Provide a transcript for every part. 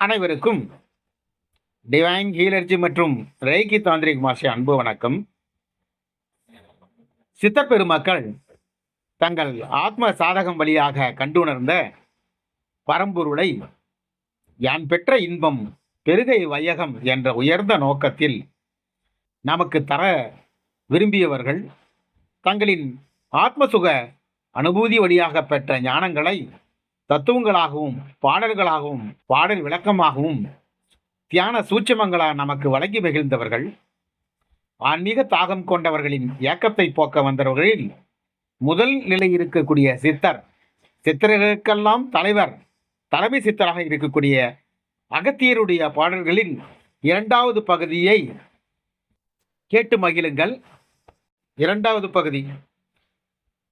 அனைவருக்கும் டிவைன் ஹீலர்ஜி மற்றும் Reiki tantric master அன்பு வணக்கம். சித்தப்பெருமக்கள் தங்கள் ஆத்ம சாதகம் வழியாக கண்டுணர்ந்த பரம்பொருளை யான் பெற்ற இன்பம் பெருகை வையகம் என்ற உயர்ந்த நோக்கத்தில் நமக்கு தர விரும்பியவர்கள் தங்களின் ஆத்மசுக அனுபூதி வழியாக பெற்ற ஞானங்களை தத்துவங்களாகவும் பாடல்களாகவும் பாடல் விளக்கமாகவும் தியான சூட்சமங்களாக நமக்கு வழங்கி மகிழ்ந்தவர்கள் ஆன்மீக தாகம் கொண்டவர்களின் ஏக்கத்தை போக்க வந்தவர்களில் முதல் நிலை இருக்கக்கூடிய சித்தர் சித்தர்களுக்கெல்லாம் தலைவர் தலைமை சித்தராக இருக்கக்கூடிய அகத்தியருடைய பாடல்களின் இரண்டாவது பகுதியை கேட்டு மகிழுங்கள். இரண்டாவது பகுதி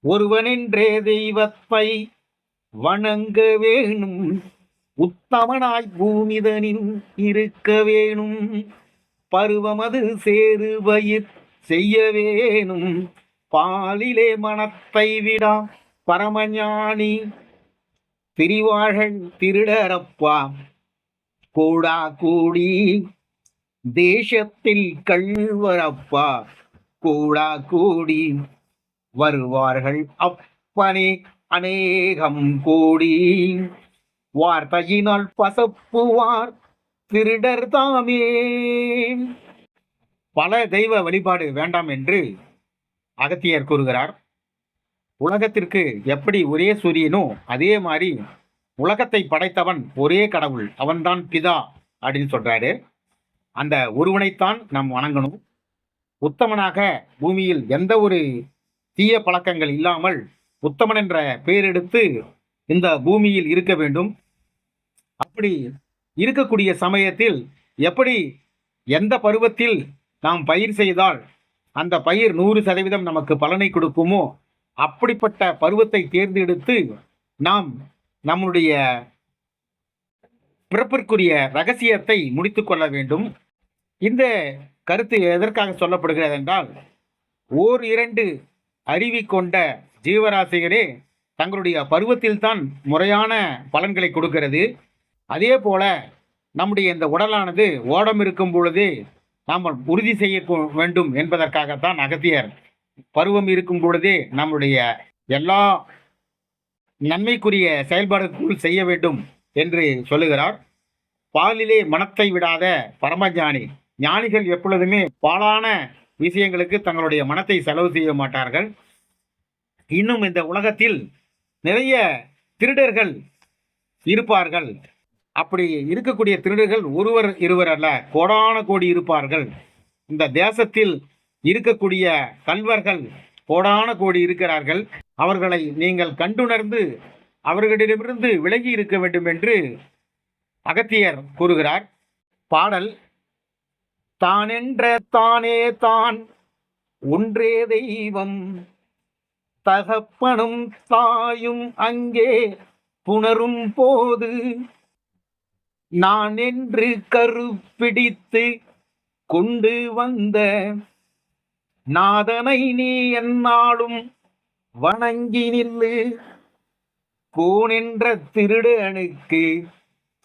ஒருவனின்றே தெய்வத்தை வணங்க வேணும். உத்தமனாய் பூமிதனில் இருக்க வேணும். பருவமது சேருவயிர் செய்ய வேணும். பாலிலே மனத்தை விடா பரமஞானி. திரிவாழன் திருடரப்பா. கூடா கூடி தேசத்தில் கள்வரப்பா. கூடா கூடி வருவார்கள் அப்பனே. அநேகம் கோடி வார்த்தையினால் பசப்புவார் திருடர் தாமே. பல தெய்வ வழிபாடு வேண்டாம் என்று அகத்தியர் கூறுகிறார். உலகத்திற்கு எப்படி ஒரே சூரியனோ அதே மாதிரி உலகத்தை படைத்தவன் ஒரே கடவுள் அவன்தான் பிதா அப்படின்னு சொல்றாரு. அந்த ஒருவனைத்தான் நாம் வணங்கணும். உத்தமனாக பூமியில் எந்த ஒரு தீய பழக்கங்கள் இல்லாமல் உத்தமன் என்ற பெயர் எடுத்து இந்த பூமியில் இருக்க வேண்டும். அப்படி இருக்கக்கூடிய சமயத்தில் எப்படி எந்த பருவத்தில் நாம் பயிர் செய்தால் அந்த பயிர் நூறு சதவீதம் நமக்கு பலனை கொடுக்குமோ அப்படிப்பட்ட பருவத்தை தேர்ந்தெடுத்து நாம் நம்முடைய பிறப்பிற்குரிய ரகசியத்தை முடித்து கொள்ள வேண்டும். இந்த கருத்து எதற்காக சொல்லப்படுகிறது என்றால் ஓர் இரண்டு அறிவி கொண்ட ஜீவராசிகளே தங்களுடைய பருவத்தில்தான் முறையான பலன்களை கொடுக்கிறது. அதே போல நம்முடைய இந்த உடலானது ஓடம் இருக்கும் பொழுது நாம் உறுதி செய்ய வேண்டும் என்பதற்காகத்தான் அகத்தியர் பருவம் இருக்கும் பொழுதே நம்முடைய எல்லா நன்மைக்குரிய செயல்பாடுக்குள் செய்ய வேண்டும் என்று சொல்லுகிறார். பாலிலே மனத்தை விடாத பரமஞானி ஞானிகள் எப்பொழுதுமே பாலான விஷயங்களுக்கு தங்களுடைய மனத்தை செலவு செய்ய மாட்டார்கள். இன்னும் இந்த உலகத்தில் நிறைய திருடர்கள் இருப்பார்கள். அப்படி இருக்கக்கூடிய திருடர்கள் ஒருவர் இருவர் அல்ல கோடான கோடி இருப்பார்கள். இந்த தேசத்தில் இருக்கக்கூடிய கல்வர்கள் கோடான கோடி இருக்கிறார்கள். அவர்களை நீங்கள் கண்டுணர்ந்து அவர்களிடமிருந்து விலகி இருக்க வேண்டும் என்று அகத்தியர் கூறுகிறார். பாடல் தானென்ற தானே தான் ஒன்றே தெய்வம் தகப்பனும் தாயும் அங்கே புணரும் போது நான் என்று கருப்பிடித்து கொண்டு வந்த நாதனை நீ என்னாலும் வணங்கி நில்லு. கோனென்ற திருடனுக்கு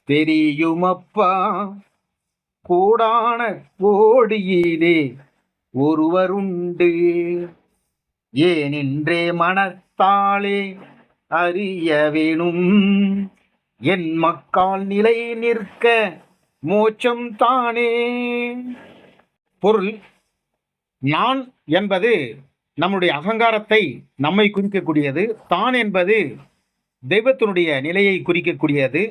தெரியுமப்பா. கோடான கோடியிலே ஒருவருண்டு. ஏனின்றே மனத்தாலே அறிய வேணும். என் மக்கால் நிலை நிற்க மோட்சம் தானே. பொருள் நான் என்பது நம்முடைய அகங்காரத்தை நம்மை குறிக்கக்கூடியது. தான் என்பது தெய்வத்தினுடைய நிலையை குறிக்கக்கூடியது.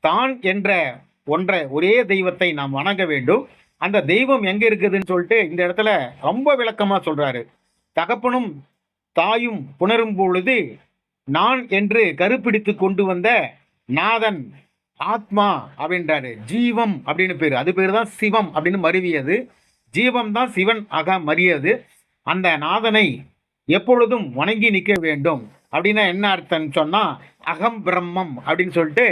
தான் என்ற ஒன்றை ஒரே தெய்வத்தை நாம் வணங்க வேண்டும். அந்த தெய்வம் எங்கே இருக்குதுன்னு சொல்லிட்டு இந்த இடத்துல ரொம்ப விளக்கமாக சொல்கிறாரு தகப்பனும் தாயும் புணரும் பொழுது நான் என்று கருப்பிடித்து கொண்டு வந்த நாதன் ஆத்மா அப்படின்றாரு. ஜீவம் அப்படின்னு பேர். அது பேர் தான் சிவம் அப்படின்னு மருவியது. ஜீவம் தான் சிவன் ஆக மறியது. அந்த நாதனை எப்பொழுதும் வணங்கி நிற்க வேண்டும். அப்படின்னா என்ன அர்த்தம்னு சொன்னால் அகம் பிரம்மம் அப்படின்னு சொல்லிட்டு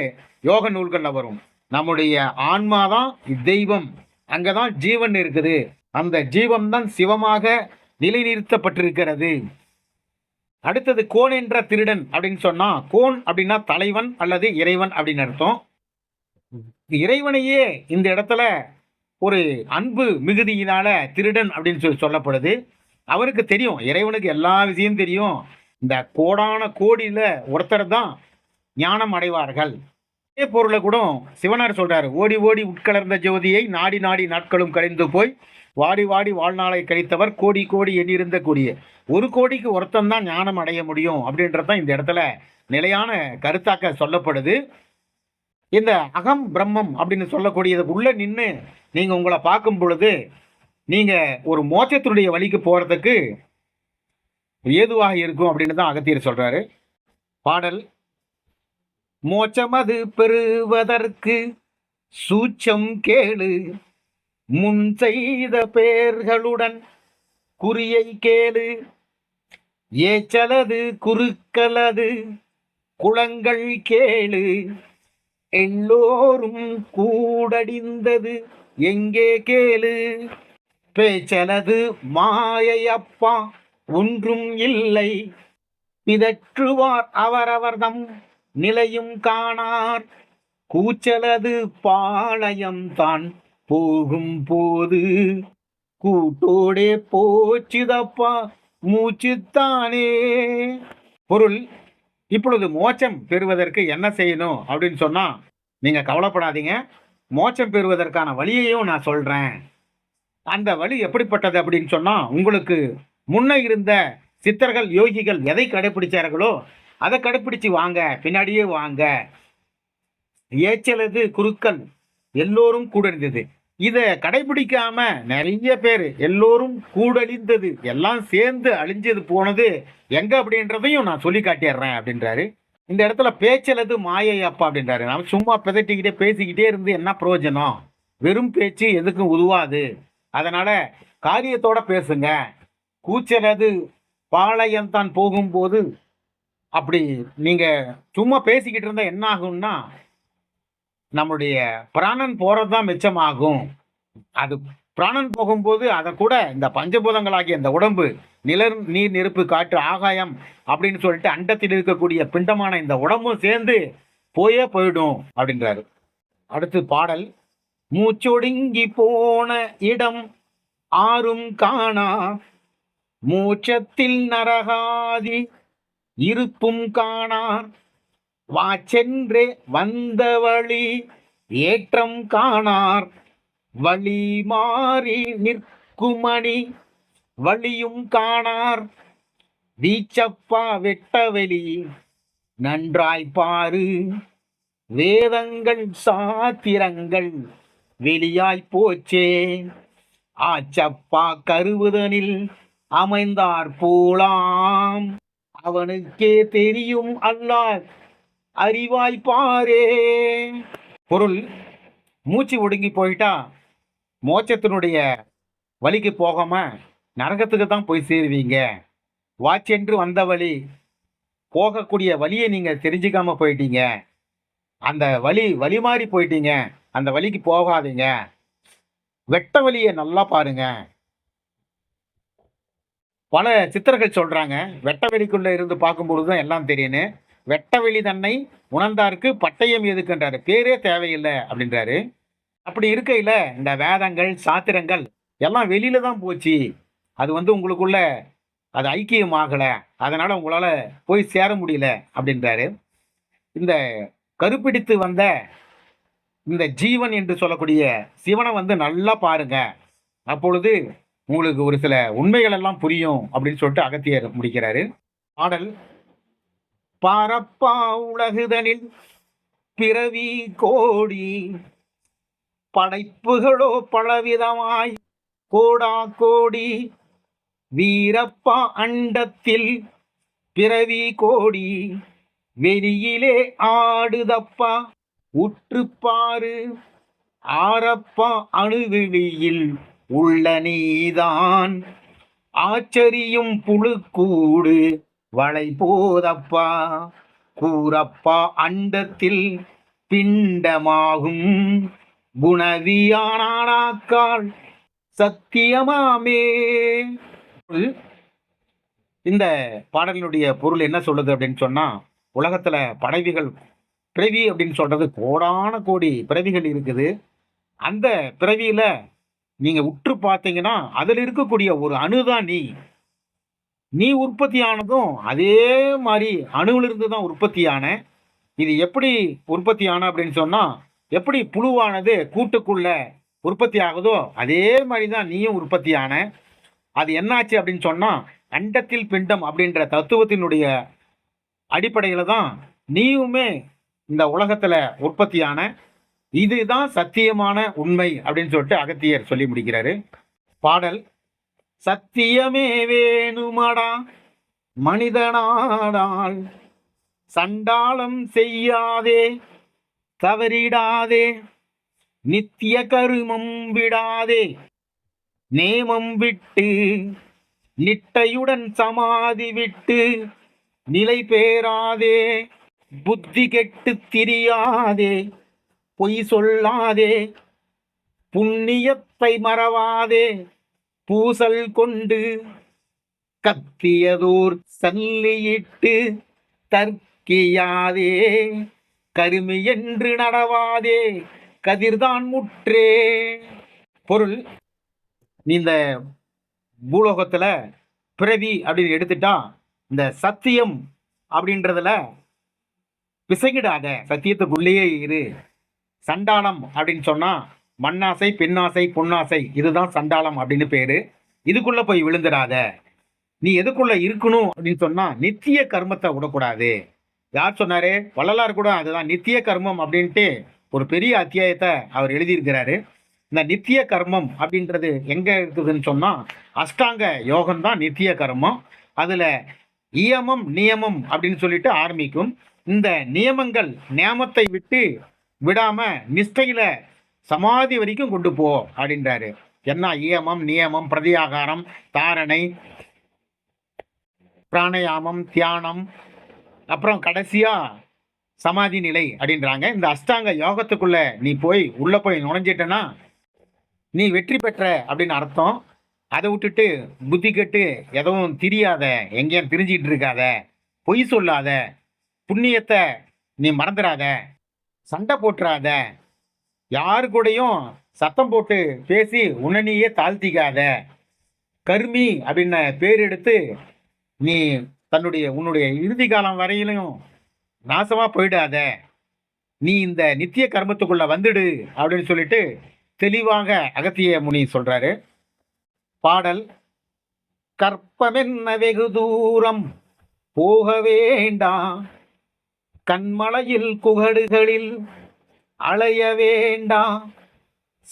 யோக நூல்களில் வரும். நம்முடைய ஆன்மா தான் தெய்வம். அங்கே தான் ஜீவன் இருக்குது. அந்த ஜீவம் தான் சிவமாக நிலைநிறுத்தப்பட்டிருக்கிறது. அடுத்தது கோன் என்ற திருடன் அப்படின்னு சொன்னால் கோன் அப்படின்னா தலைவன் அல்லது இறைவன் அப்படின்னு அர்த்தம். இறைவனையே இந்த இடத்துல ஒரு அன்பு மிகுதியினால திருடன் அப்படின்னு சொல்லி சொல்லப்படுது. அவருக்கு தெரியும் இறைவனுக்கு எல்லா விஷயம் தெரியும். இந்த கோடான கோடியில் ஒருத்தர் தான் ஞானம் அடைவார்கள். இதே பொருளை கூட சிவனார் சொல்கிறார் ஓடி ஓடி உட்கலர்ந்த ஜோதியை நாடி நாடி நாட்களும் கழிந்து போய் வாடி வாடி வாழ்நாளை கழித்தவர் கோடி கோடி எண்ணிருந்த கூடிய. ஒரு கோடிக்கு ஒருத்தன் தான் ஞானம் அடைய முடியும் அப்படின்றதான் இந்த இடத்துல நிலையான கருத்தாக்க சொல்லப்படுது. இந்த அகம் பிரம்மம் அப்படின்னு சொல்லக்கூடியது உள்ள நின்று நீங்கள் உங்களை பார்க்கும் பொழுது நீங்கள் ஒரு மோட்சத்தினுடைய வழிக்கு போகிறதுக்கு ஏதுவாக இருக்கும் அப்படின்னு தான் அகத்தியர் சொல்கிறாரு பாடல் மோச்சமது பெறுவதற்கு சூச்சம் கேளு. முன் செய்த பேர்களுடன் குறியை கேளு. ஏச்சலது குறுக்களது குளங்கள் கேளு. எல்லோரும் கூடடிந்தது எங்கே கேளு. பேச்சலது மாயையப்பா ஒன்றும் இல்லை. பிதற்றுவார் அவரவர்தம் நிலையும் காணார். கூச்சலது பாளையம்தான். போகும் போது கூட்டோடே போச்சுதப்பா மூச்சுத்தானே. பொருள் இப்பொழுது மோச்சம் பெறுவதற்கு என்ன செய்யணும் அப்படின்னு சொன்னால் நீங்கள் கவலைப்படாதீங்க. மோச்சம் பெறுவதற்கான வழியையும் நான் சொல்கிறேன் அந்த வழி எப்படிப்பட்டது அப்படின்னு சொன்னால் உங்களுக்கு முன்ன இருந்த சித்தர்கள் யோகிகள் எதை கடைபிடிச்சார்களோ அதை கடைபிடிச்சு வாங்க பின்னாடியே வாங்க. ஏச்சலது குருக்கள் எல்லோரும் கூட இருந்தது. இதை கடைபிடிக்காம நிறைய பேர் எல்லோரும் கூடழிந்தது எல்லாம் சேர்ந்து அழிஞ்சது போனது எங்க அப்படின்றதையும் நான் சொல்லி காட்டிடுறேன் அப்படின்றாரு. இந்த இடத்துல பேச்சலது மாயை அப்பா அப்படின்றாரு. நம்ம சும்மா பிதட்டிக்கிட்டே பேசிக்கிட்டே இருந்து என்ன பிரயோஜனம்? வெறும் பேச்சு எதுக்கும் உதவாது. அதனால காரியத்தோட பேசுங்க. கூச்சலது பாளையம்தான் போகும்போது அப்படி நீங்க சும்மா பேசிக்கிட்டு இருந்தா என்ன ஆகும்னா நம்முடைய பிராணன் போறது தான் மிச்சமாகும். அது பிராணன் போகும்போது அதை கூட இந்த பஞ்சபூதங்களாகிய இந்த உடம்பு நிலர் நீர் நெருப்பு காற்று ஆகாயம் அப்படின்னு சொல்லிட்டு அண்டத்தில் இருக்கக்கூடிய பிண்டமான இந்த உடம்பும் சேர்ந்து போயே போயிடும் அப்படின்றாரு. அடுத்து பாடல் மூச்சொடுங்கி போன இடம் ஆறும் காணா மூச்சத்தில் நரகாதி இருப்பும் காணார் வா சென்றே வந்த வழி ஏற்றம் காணார். வழி மாறி நிற்குமணி வழியும் காணார். வீச்சப்பா வெட்டவெளி நன்றாய் பாரு. வேதங்கள் சாத்திரங்கள் வெளியாய் போச்சே. ஆச்சப்பா கருவுதனில் அமைந்தார் போலாம். அவனுக்கே தெரியும் அல்லார் அறிவாய்ப்பாரே. பொருள் மூச்சு ஒடுங்கி போயிட்டா மோட்சத்தினுடைய வழிக்கு போகாம நரகத்துக்கு தான் போய் சேருவீங்க. வாச்சென்று வந்த வழி போகக்கூடிய வழியை நீங்கள் தெரிஞ்சுக்காம போயிட்டீங்க. அந்த வழி வழி மாறி போயிட்டீங்க. அந்த வழிக்கு போகாதீங்க. வெட்ட வழியை நல்லா பாருங்க. பல சித்தர்கள் சொல்கிறாங்க வெட்ட வெளிக்குள்ளே இருந்து பார்க்கும்பொழுது தான் எல்லாம் தெரியுன்னு வெட்ட வெளி தன்னை உணர்ந்தாருக்கு பட்டயம் எதுக்குன்றாரு. பேரே தேவையில்லை அப்படின்றாரு. அப்படி இருக்கையில் இந்த வேதங்கள் சாத்திரங்கள் எல்லாம் வெளியில தான் போச்சு. அது வந்து உங்களுக்குள்ள அது ஐக்கியமாகலை அதனால் உங்களால் போய் சேர முடியல அப்படின்றாரு. இந்த கருப்பிடித்து வந்த இந்த ஜீவன் என்று சொல்லக்கூடிய சிவனை வந்து நல்லா பாருங்க. அப்பொழுது உங்களுக்கு ஒரு சில உண்மைகள் எல்லாம் புரியும் அப்படின்னு சொல்லிட்டு அகத்தியர் முடிக்கிறாரு. பாடல் பாரப்பா உலகுதனில் பிறவி கோடி படைப்புகளோ பலவிதமாய் கோடா கோடி வீரப்பா அண்டத்தில் பிறவி கோடி வெளியிலே ஆடுதப்பா உற்றுப்பாரு ஆரப்பா அணுவிழியில் உள்ள நீதான் ஆச்சரியும் புழுக்கூடு வளை போதப்பா கூறப்பா அண்டத்தில் பிண்டமாகும் குணவியானாக்கால் சத்தியமாமே. இந்த பாடலினுடைய பொருள் என்ன சொல்லுது அப்படின்னு சொன்னா உலகத்துல படைவிகள் பிறவி அப்படின்னு சொல்றது கோடான கோடி பிறவிகள் இருக்குது. அந்த பிறவியில நீங்க உற்று பார்த்தீங்கன்னா அதில் இருக்கக்கூடிய ஒரு அணுதான் நீ. நீ உற்பத்தியானதும் அதே மாதிரி அணுவிலிருந்து தான் உற்பத்தியான இது எப்படி உற்பத்தியான அப்படின்னு சொன்னால் எப்படி புழுவானது கூட்டுக்குள்ள உற்பத்தி ஆகுதோ அதே மாதிரி தான் நீயும் உற்பத்தியான அது என்னாச்சு அப்படின்னு சொன்னால் அண்டத்தில் பிண்டம் அப்படின்ற தத்துவத்தினுடைய அடிப்படையில் தான் நீயுமே இந்த உலகத்தில் உற்பத்தியான இதுதான் சத்தியமான உண்மை அப்படின்னு சொல்லிட்டு அகத்தியர் சொல்லி முடிக்கிறாரு. பாடல் சத்தியமே வேணுமடா. மனிதனாடால் சண்டாளம் செய்யாதே தவறிடாதே நித்திய கருமம் விடாதே. நேமம் விட்டு நிட்டையுடன் சமாதி விட்டு நிலை பேராதே புத்தி கெட்டு திரியாதே பொய் சொல்லாதே புண்ணியத்தை மறவாதே. பூசல் கொண்டு கத்தியதோர் சல்லியிட்டு தர்க்கியாதே கருமி என்று நடவாதே கதிர்தான் முற்றே. பொருள். நீ இந்த பூலோகத்துல பிறவி அப்படின்னு எடுத்துட்டா இந்த சத்தியம் அப்படின்றதுல பிசகிடாத சத்தியத்துக்குள்ளேயே இரு. சண்டானம் அப்படின்னு சொன்னா மண்ணாசை பெண்ணாசை பொன்னாசை இதுதான் சண்டாளம் அப்படின்னு பேரு. இதுக்குள்ள போய் விழுந்துடாத. நீ எதுக்குள்ள இருக்கணும் அப்படின்னு சொன்னா நித்திய கர்மத்தை விடக்கூடாது. யார் சொன்னாரு? வள்ளலார் கூட அதுதான். நித்திய கர்மம் அப்படின்ட்டு ஒரு பெரிய அத்தியாயத்தை அவர் எழுதியிருக்கிறாரு. இந்த நித்திய கர்மம் அப்படின்றது எங்க இருக்குதுன்னு சொன்னா அஷ்டாங்க யோகம் தான் நித்திய கர்மம். அதுல இயமம் நியமம் அப்படின்னு சொல்லிட்டு ஆரம்பிக்கும். இந்த நியமங்கள் நியமத்தை விட்டு விடாம நிஷ்டையில சமாதி வரைக்கும் கொண்டு போ அப்படின்றாரு. என்ன இயமம் நியமம் பிரதியாகாரம் தாரணை பிராணயாமம் தியானம் அப்புறம் கடைசியா சமாதி நிலை அப்படின்றாங்க. இந்த அஷ்டாங்க யோகத்துக்குள்ள நீ போய் உள்ள போய் நுழைஞ்சிட்டனா நீ வெற்றி பெற்ற அப்படின்னு அர்த்தம். அதை விட்டுட்டு புத்தி கெட்டு எதுவும் தெரியாத எங்கேயும் திரிஞ்சிட்டு இருக்காத பொய் சொல்லாத புண்ணியத்தை நீ மறந்துடாத சண்டை போட்டுறாத யாரு கூடயும் சத்தம் போட்டு பேசி உன்னனையே தாழ்த்திக்காத. கர்மி அப்படின்ன பேர் எடுத்து நீ தன்னுடைய உன்னுடைய இறுதி காலம் வரையிலையும் நாசமாக போயிடாத. நீ இந்த நித்திய கர்மத்துக்குள்ளே வந்துடு அப்படின்னு சொல்லிட்டு தெளிவாக அகத்திய முனி சொல்கிறாரு பாடல் கற்பமென்ன வெகு தூரம் போக வேண்டாம். கண்மலையில் குகடுகளில் அலைய வேண்டாம்.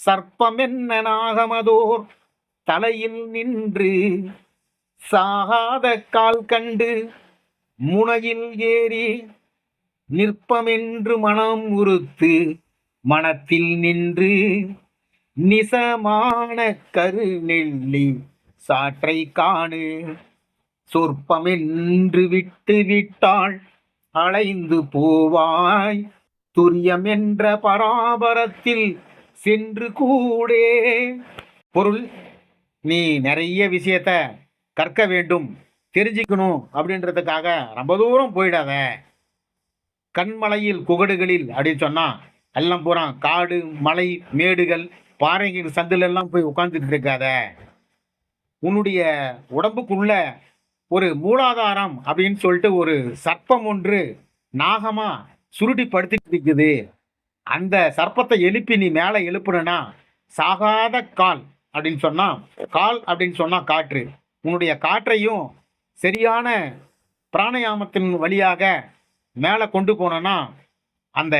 சர்ப்பமென்ன நாகமதோர் தலையில் நின்று சாகாத கால் கண்டு முனையில் ஏறி நிற்பமென்று மனம் உறுத்து மனத்தில் நின்று நிசமான கருநெல்லி சாற்றை காணு. சொற்பமென்று விட்டு விட்டாள் அலைந்து போவாய். துரியம் என்ற பராபரத்தில் சென்று கூடே. பொருள் நீ நிறைய விஷயத்த கற்க வேண்டும் தெரிஞ்சுக்கணும் அப்படின்றதுக்காக ரொம்ப தூரம் போயிடாத. கண்மலையில் குகடுகளில் அப்படின்னு சொன்னா எல்லாம் பூரா காடு மலை மேடுகள் பாறைகள் சந்தில் எல்லாம் போய் உட்கார்ந்துட்டு இருக்காத. உன்னுடைய உடம்புக்குள்ள ஒரு மூலாதாரம் அப்படின்னு சொல்லிட்டு ஒரு சர்ப்பம் ஒன்று நாகமா சுருட்டி படுத்திட்டு இருக்குது அந்த சர்ப்பத்தை எழுப்பி நீ மேலே எழுப்புனா சாகாத கால் அப்படின்னு சொன்னால் கால் அப்படின்னு சொன்னால் காற்று. உன்னுடைய காற்றையும் சரியான பிராணயாமத்தின் வழியாக மேலே கொண்டு போனோன்னா அந்த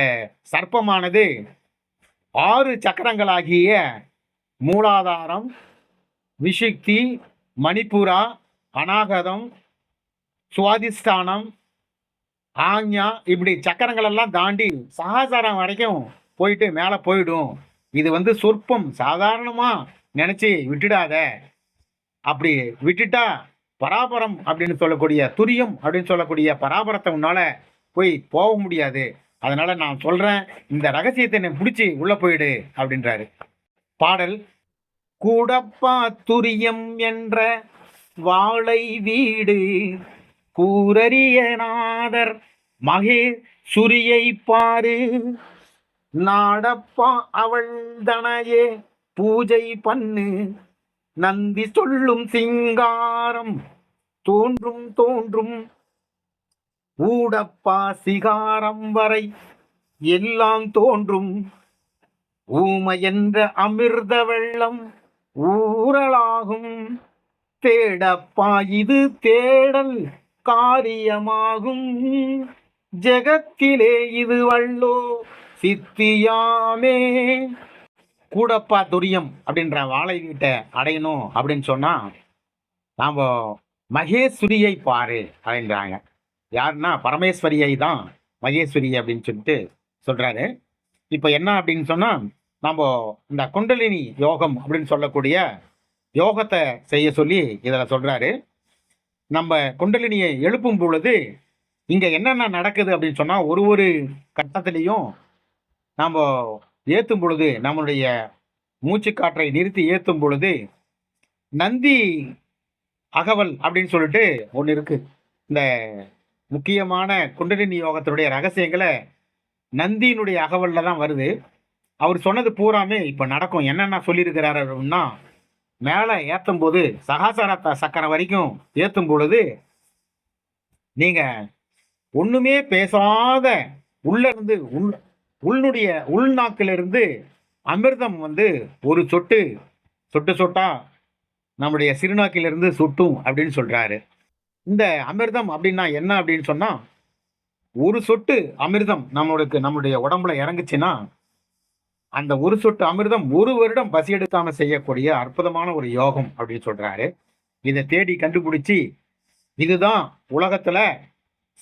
சர்ப்பமானது ஆறு சக்கரங்களாகிய மூலாதாரம் விஷுக்தி மணிப்புரா அநாகதம் சுவாதிஷ்டானம் ஆஞ்ஞா இப்படி சக்கரங்கள் எல்லாம் தாண்டி சகாசாரம் வரைக்கும் போயிட்டு மேலே போயிடும். இது வந்து சொற்பம். சாதாரணமாக நினச்சி விட்டுடாத. அப்படி விட்டுட்டா பராபரம் அப்படின்னு சொல்லக்கூடிய துரியம் அப்படின்னு சொல்லக்கூடிய பராபரத்தை உன்னால் போய் போக முடியாது. அதனால் நான் சொல்கிறேன் இந்த ரகசியத்தை நீ பிடிச்சி உள்ளே போயிடு அப்படின்றாரு. பாடல் கூடப்பா துரியம் என்ற வாழை வீடு கூரரியநாதர் மகே சுரியை பாரு. நாடப்பா அவள் தனையே பூஜை பண்ணு. நந்தி சொல்லும் சிங்காரம் தோன்றும் தோன்றும். ஊடப்பா சிகாரம் வரை எல்லாம் தோன்றும். ஊமை என்ற அமிர்த வெள்ளம் ஊரலாகும். தேடப்பா இது தேடல் காரியமாகும். ஜெகத்திலே இது வள்ளோ சித்தியாமே. கூடப்பா துரியம் அப்படின்ற வாழை வீட்டை அடையணும் அப்படின்னு சொன்னால் நாம் மகேஸ்வரியை பாரு அப்படின்றாங்க. யாருன்னா பரமேஸ்வரியை தான் மகேஸ்வரி அப்படின்னு சொல்லிட்டு சொல்கிறாரு இப்போ என்ன அப்படின்னு சொன்னால் நம்ம இந்த குண்டலினி யோகம் அப்படின்னு சொல்லக்கூடிய யோகத்தை செய்ய சொல்லி இதில் சொல்கிறாரு நம்ம குண்டலினியை எழுப்பும் பொழுது இங்கே என்னென்ன நடக்குது அப்படின்னு சொன்னால் ஒரு ஒரு கட்டத்துலேயும் நாம் ஏற்றும் பொழுது நம்மளுடைய மூச்சுக்காற்றை நிறுத்தி ஏற்றும் பொழுது நந்தி அகவல் அப்படின்னு சொல்லிட்டு ஒன்று இருக்குது இந்த முக்கியமான குண்டலினி யோகத்தினுடைய ரகசியங்களை நந்தியினுடைய அகவல்ல தான் வருது. அவர் சொன்னது பூராமே இப்போ நடக்கும். என்னென்ன சொல்லியிருக்கிறாரு அப்படின்னா மேலே ஏற்றும் போது சகாசார சக்கரம் வரைக்கும் ஏற்றும் பொழுது நீங்கள் ஒண்ணுமே பேசாத உள்ள இருந்து உள் உள்னுடைய உள்நாக்கிலிருந்து அமிர்தம் வந்து ஒரு சொட்டு சொட்டு சொட்டா நம்முடைய சிறுநாக்கிலிருந்து சொட்டும் அப்படின்னு சொல்றாரு. இந்த அமிர்தம் அப்படின்னா என்ன அப்படின்னு சொன்னா ஒரு சொட்டு அமிர்தம் நம்மளுக்கு நம்முடைய உடம்புல இறங்குச்சுன்னா அந்த ஒரு சொட்டு அமிர்தம் ஒரு வருடம் பசி எடுக்காம செய்யக்கூடிய அற்புதமான ஒரு யோகம் அப்படின்னு சொல்றாரு. இதை தேடி கண்டுபிடிச்சி இதுதான் உலகத்துல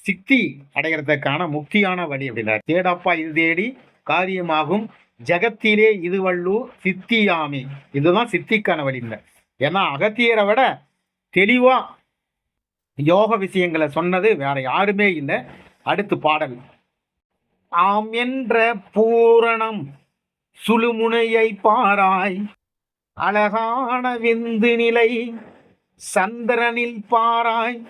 சித்தி அடைகிறதுக்கான முக்தியான வழி அப்படின்னார். தேடப்பா இது தேடி காரியமாகும். ஜகத்திலே இது வள்ளு சித்தியாமி. இதுதான் சித்திக்கான வழிங்க ஏன்னா அகத்தியரை விட தெளிவாக யோக விஷயங்களை சொன்னது வேற யாருமே இல்லை. அடுத்து பாடல். ஆம் என்ற பூரணம் சுழுமுனையை பாராய். அழகான விந்து நிலை சந்திரனில் பாராய்.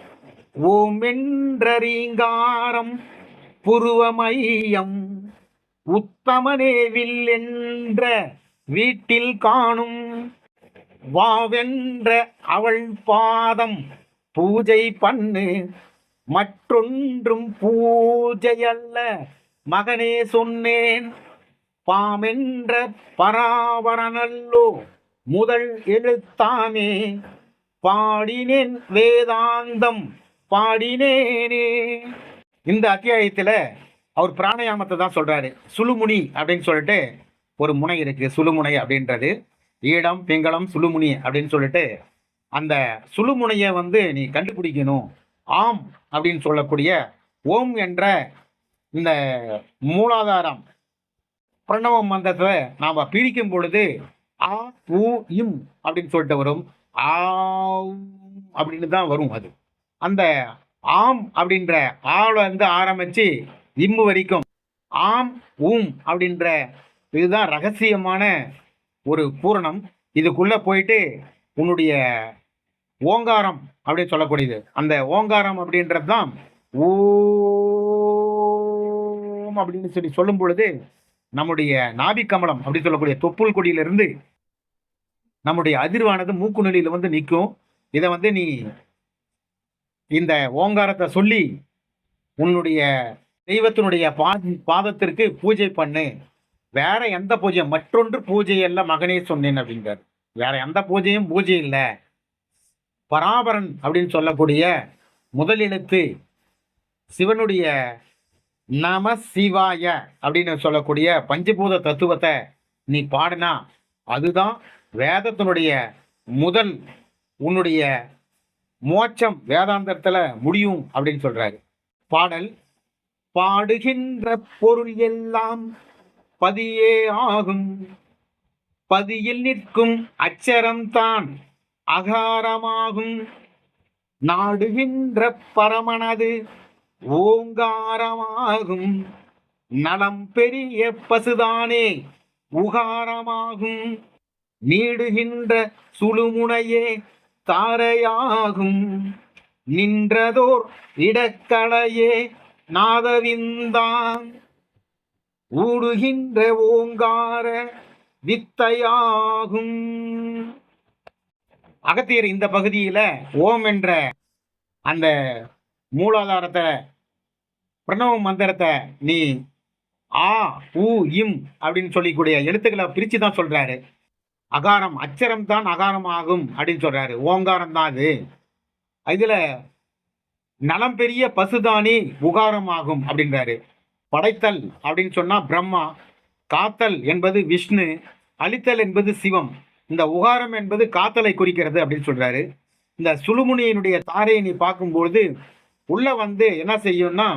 ஓமென்றரீங்காரம் புருவமையம் உத்தமனேவில் என்ற வீட்டில் காணும் வாவென்ற அவள் பாதம் பூஜை பண்ணு மற்றொன்றும் பூஜையல்ல. மகனே சொன்னேன் பாமென்ற பராவரனல்லோ முதல் எழுத்தாமே பாடினேன் வேதாந்தம் பாடினேனே. இந்த அத்தியாயத்தில் அவர் பிராணயாமத்தை தான் சொல்கிறாரு சுழுமுனி அப்படின்னு சொல்லிட்டு ஒரு முனை இருக்குது சுழுமுனை அப்படின்றது. ஈடம் பிங்களம் சுழுமுனி அப்படின்னு சொல்லிட்டு அந்த சுழுமுனையை வந்து நீ கண்டுபிடிக்கணும். ஆம் அப்படின்னு சொல்லக்கூடிய ஓம் என்ற இந்த மூலாதாரம் பிரணவ மந்தத்தை நாம் பிரிக்கும் பொழுது ஆ உ இம் அப்படின்னு சொல்லிட்டு வரும். ஆ அப்படின்னு தான் வரும் அது. அந்த ஆம் அப்படின்ற ஆள வந்து ஆரம்பித்து இம்மு வரைக்கும். ஆம் ஊம் அப்படின்ற இதுதான் ரகசியமான ஒரு பூரணம். இதுக்குள்ளே போயிட்டு உன்னுடைய ஓங்காரம் அப்படின்னு சொல்லக்கூடியது. அந்த ஓங்காரம் அப்படின்றது தான் ஓம் அப்படின்னு சொல்லி சொல்லும் பொழுது நம்முடைய நாபிக்கமலம் அப்படின்னு சொல்லக்கூடிய தொப்புள் கொடியிலிருந்து நம்முடைய அதிர்வானது மூக்கு நொலியில வந்து நிற்கும். இதை வந்து நீ இந்த ஓங்காரத்தை சொல்லி உன்னுடைய தெய்வத்தினுடைய பா பாதத்திற்கு பூஜை பண்ணு. வேற எந்த பூஜை மற்றொன்று பூஜை அல்ல மகனே சொன்னேன் அப்படிங்கிறார். வேற எந்த பூஜையும் பூஜை இல்லை. பராபரன் அப்படின்னு சொல்லக்கூடிய முதல் எழுத்து சிவனுடைய நம சிவாய அப்படின்னு சொல்லக்கூடிய பஞ்சபூத தத்துவத்தை நீ பாடினா அதுதான் வேதத்தினுடைய முதல் உன்னுடைய மோட்சம் வேதாந்தத்துல முடியும் அப்படின்னு சொல்றாரு. பாடல் பாடுகின்ற பொருள் எல்லாம் பதியே ஆகும். பதியில் நிற்கும் அச்சரம்தான் அகாரமாகும். நாடுகின்ற பரமனது ஓங்காரமாகும். நலம் பெரிய பசுதானே உகாரமாகும். நீடுகின்ற சுழுமுனையே தாரையாகும். நின்றதோர் இடக்கலையே நாதவிந்தான் ஊடுகின்ற ஓங்கார வித்தையாகும். அகத்தியர் இந்த பகுதியில ஓம் என்ற அந்த மூலாதாரத்தை பிரணவ மந்திரத்தை நீ ஆ உ இம் அப்படின்னு சொல்லிக்கூடிய எழுத்துக்களை பிரித்து தான் சொல்றாரு. அகாரம் அச்சரம் தான் அகாரம் ஆகும் அப்படின்னு சொல்றாரு. ஓங்காரம் தான் அது. இதுல நலம் பெரிய பசுதானி உகாரம் ஆகும் அப்படின்றாரு. படைத்தல் அப்படின்னு சொன்னா பிரம்மா காத்தல் என்பது விஷ்ணு அழித்தல் என்பது சிவம். இந்த உகாரம் என்பது காத்தலை குறிக்கிறது அப்படின்னு சொல்றாரு. இந்த சுழுமுனியினுடைய தாரையை நீ பார்க்கும்பொழுது உள்ள வந்து என்ன செய்யும்னா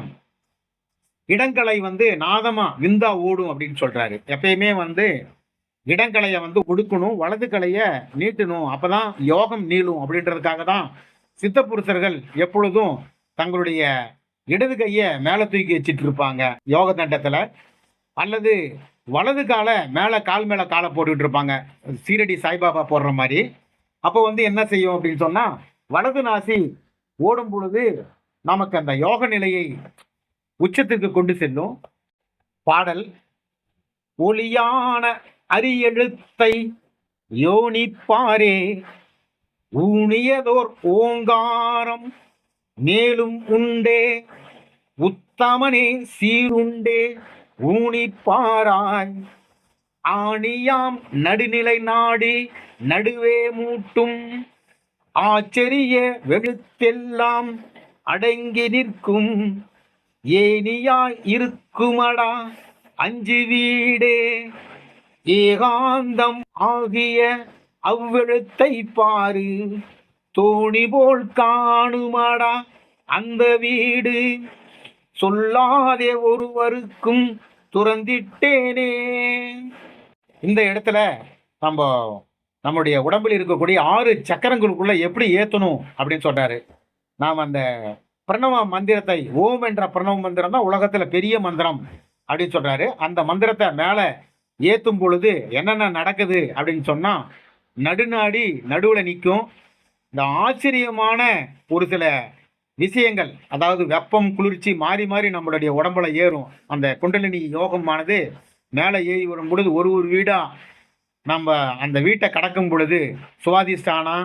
இடங்களை வந்து நாதமா விந்தா ஓடும் அப்படின்னு சொல்றாரு. எப்பயுமே வந்து இடங்களையை வந்து ஒடுக்கணும் வலது கலைய நீட்டணும். அப்பதான் யோகம் நீளும் அப்படின்றதுக்காக தான் சித்த புருஷர்கள் எப்பொழுதும் தங்களுடைய இடது கையை மேலே தூக்கி வச்சிட்டு இருப்பாங்க யோக தண்டத்துல அல்லது வலது காலை மேலே கால் மேலே காலை போட்டுக்கிட்டு இருப்பாங்க. சீரடி சாய்பாபா போடுற மாதிரி. அப்போ வந்து என்ன செய்யும் அப்படின்னு சொன்னா வலது நாசி ஓடும் பொழுது நமக்கு அந்த யோக நிலையை உச்சத்துக்கு கொண்டு செல்லும். பாடல் ஒளியான அரியெழுத்தை யோனிப்பாரே ஊனியதோர் ஓங்காரம் மேலும் உண்டே உத்தமனே சீருண்டே ஊனிப்பாராய். ஆணியாம் நடுநிலை நாடி நடுவே மூட்டும் ஆச்சரிய வெளுத்தெல்லாம் அடங்கி நிற்கும் ஏனியாய் இருக்குமடா அஞ்சு வீடே. ஏகாந்தம் ஆகிய அவ்வெழுத்தை பாரு. தோணி போல் காணுமாடா அந்த வீடு. சொல்லாதே ஒருவருக்கும் துறந்திட்டேனே. இந்த இடத்துல நம்ம நம்முடைய உடம்பில் இருக்கக்கூடிய ஆறு சக்கரங்களுக்குள்ள எப்படி ஏற்றணும் அப்படின்னு சொல்றாரு. நாம் அந்த பிரணவ மந்திரத்தை ஓம் என்ற பிரணவ மந்திரம் தான் உலகத்தில் பெரிய மந்திரம் அப்படின்னு சொல்றாரு. அந்த மந்திரத்தை மேலே ஏற்றும் பொழுது என்னென்ன நடக்குது அப்படின்னு சொன்னால் நடுநாடி நடுவில் நிற்கும் இந்த ஆச்சரியமான ஒரு சில விஷயங்கள் அதாவது வெப்பம் குளிர்ச்சி மாறி மாறி நம்மளுடைய உடம்புல ஏறும். அந்த குண்டலினி யோகமானது மேலே ஏறி வரும் பொழுது ஒரு ஒரு வீடாக நம்ம அந்த வீட்டை கடக்கும் பொழுது சுவாதிஸ்தானா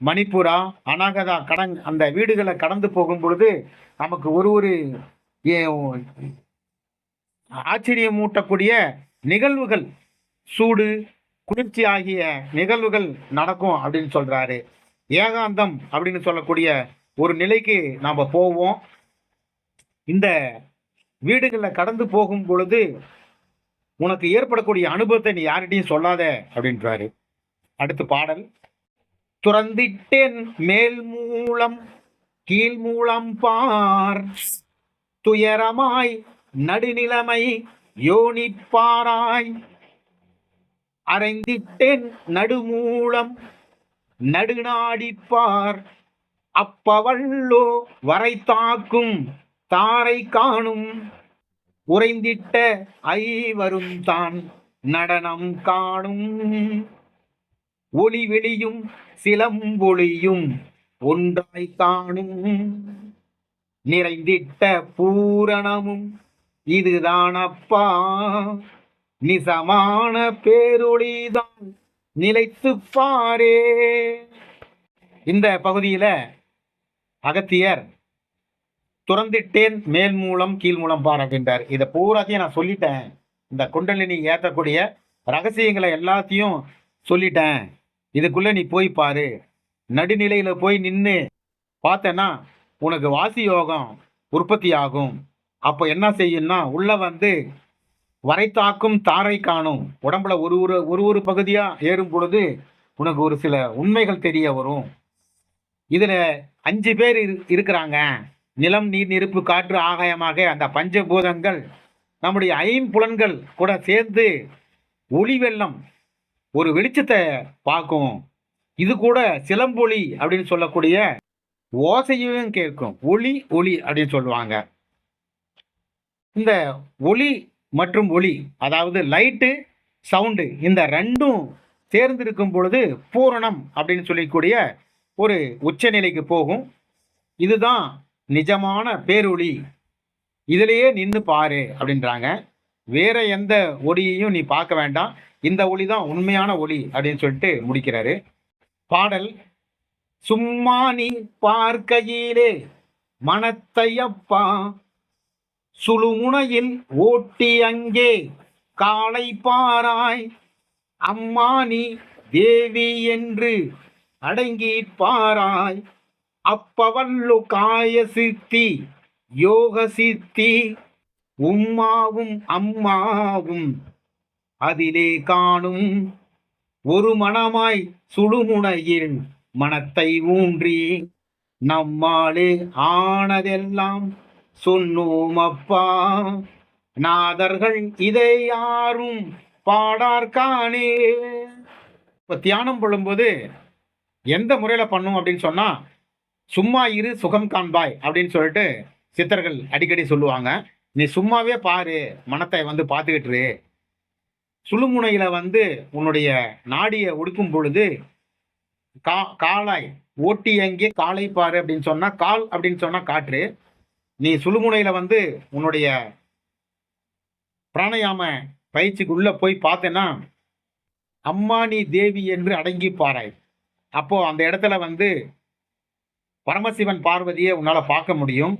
மணிப்புரா அனாகதா கடங் அந்த வீடுகளை கடந்து போகும் பொழுது நமக்கு ஒரு ஒரு ஏ- ஆச்சரியமூட்டக்கூடிய நிகழ்வுகள் சூடு குளிர்ச்சி ஆகிய நிகழ்வுகள் நடக்கும் அப்படின்னு சொல்றாரு. ஏகாந்தம் அப்படின்னு சொல்லக்கூடிய ஒரு நிலைக்கு நாம் போவோம். இந்த வீடுகளில் கடந்து போகும் பொழுது உனக்கு ஏற்படக்கூடிய அனுபவத்தை நீ யார்கிட்டையும் சொல்லாத அப்படின்றாரு. அடுத்து பாடல். துறந்திட்டேன் மேல் மூலம் கீழ் மூலம் பார் துயரமாய் நடுநிலைமை யோனிப்பாராய் அரைந்திட்டேன் நடுமூலம் நடுநாடிப்பார். அப்பவள்ளோ வரை தாக்கும் தாரை காணும் உறைந்திட்ட ஐவரும் தான் நடனம் காணும். ஒளி வெளியும் சிலம்பொழியும் ஒன்றாய் காணும். நிறைந்திட்ட பூரணமும் இதுதான் அப்பா நிசமான பேரொளிதான் நிலைத்து பாரே இந்த பகுதியில அகத்தியர் துறந்திட்டேன் மேல் மூலம் கீழ் மூலம் பார் அப்படின்றார். இதை பூராத்தையும் நான் சொல்லிட்டேன். இந்த குண்டலினி ஏற்றக்கூடிய ரகசியங்களை எல்லாத்தையும் சொல்லிட்டேன். இதுக்குள்ள நீ போய் பாரு. நடுநிலையில போய் நின்று பார்த்தேன்னா உனக்கு வாசி யோகம் உற்பத்தி ஆகும் அப்போ என்ன செய்யும்னா உள்ள வந்து வரைத்தாக்கும் தாரை காணும். உடம்புல ஒரு ஒரு ஒரு ஒரு பகுதியா ஏறும் பொழுது உனக்கு ஒரு சில உண்மைகள் தெரிய வரும். இதுல அஞ்சு பேர் இரு- இருக்கிறாங்க. நிலம் நீர் நெருப்பு காற்று ஆகாயமாக அந்த பஞ்சபூதங்கள் நம்முடைய ஐம்புலன்கள் கூட சேர்ந்து ஒளி வெள்ளம் ஒரு வெளிச்சத்தை பார்க்கும். இது கூட சிலம்பொலி அப்படின்னு சொல்லக்கூடிய ஓசையும் கேட்கும். ஒளி ஒளி அப்படின்னு சொல்லுவாங்க. இந்த ஒளி மற்றும் ஒளி அதாவது லைட்டு சவுண்டு இந்த ரெண்டும் தேர்ந்திருக்கும் பொழுது பூரணம் அப்படின்னு சொல்லக்கூடிய ஒரு உச்சநிலைக்கு போகும். இதுதான் நிஜமான பேரொளி. இதிலேயே நின்று பாரு அப்படின்றாங்க. வேற எந்த ஒளியையும் நீ பார்க்க வேண்டாம். இந்த ஒளி தான் உண்மையான ஒளி அப்படின்னு சொல்லிட்டு முடிக்கிறாரு. பாடல் சும்மா நீ பார்க்கையிலே மனத்தையப்பா சுழுமுனையில் ஓட்டி அங்கே காளை பாராய் அம்மா நீ தேவி என்று அடங்கி பாராய். அப்பவல்லு காய சித்தி யோக சித்தி உம்மாவும் அம்மாவும். அதிலே காணும் ஒரு மனமாய் சுழுமுனையில் மனத்தை ஊன்றி நம்மாலே ஆனதெல்லாம் சொன்னோம் அப்பா நாதர்கள் இதை யாரும் பாடார்கானே இப்போ தியானம் பண்ணும்போது எந்த முறையில் பண்ணும் அப்படின்னு சொன்னா சும்மா இரு சுகம் காண்பாய் அப்படின்னு சொல்லிட்டு சித்தர்கள் அடிக்கடி சொல்லுவாங்க. நீ சும்மாவே பாரு மனத்தை வந்து பார்த்துக்கிட்டுரு சுழுமுனையில் சுழுமுனையில வந்து உன்னுடைய நாடியை ஒடுக்கும் பொழுது கா காலாய் ஓட்டி அங்கே காலை பாரு அப்படின்னு சொன்னா கால் அப்படின்னு சொன்னா காற்று நீ சுழுமுனையில் வந்து உன்னுடைய பிராணயாம பயிற்சிக்குள்ள போய் பார்த்தேன்னா அம்மா நீ தேவி என்று அடங்கி பாராய். அப்போது அந்த இடத்துல வந்து பரமசிவன் பார்வதியை உன்னால் பார்க்க முடியும்.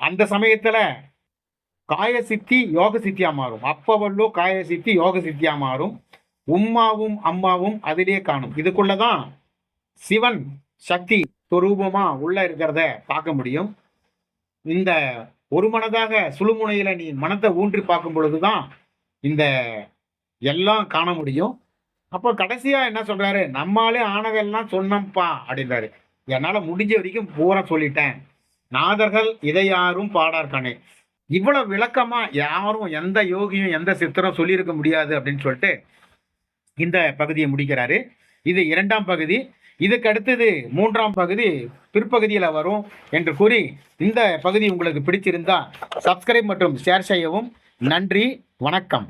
அந்த சமயத்தில் காய சித்தி யோக சித்தியா மாறும். அப்பவல்லோ காய சித்தி யோக சித்தியா மாறும். உம்மாவும் அம்மாவும் அதிலே காணும். இதுக்குள்ளே தான் சிவன் சக்தி துரூபமாக உள்ளே இருக்கிறத பார்க்க முடியும். இந்த ஒரு மனதாக சுழுமுனையில நீ மனத்தை ஊன்றி பார்க்கும் பொழுதுதான் இந்த எல்லாம் காண முடியும். அப்போ கடைசியா என்ன சொல்றாரு? நம்மாலே ஆனதெல்லாம் சொன்னப்பா அப்படின்றாரு. என்னால முடிஞ்ச வரைக்கும் பூரா சொல்லிட்டேன். நாதர்கள் இதை யாரும் பாடார்கானே. இவ்வளவு விளக்கமா யாரும் எந்த யோகியும் எந்த சித்தரும் சொல்லியிருக்க முடியாது அப்படின்னு சொல்லிட்டு இந்த பகுதியை முடிக்கிறாரு. இது இரண்டாம் பகுதி. இதுக்கு அடுத்தது மூன்றாம் பகுதி பிற்பகுதியில் வரும் என்று கூறி இந்த பகுதி உங்களுக்கு பிடிச்சிருந்தா சப்ஸ்கிரைப் மற்றும் ஷேர் செய்யவும். நன்றி வணக்கம்.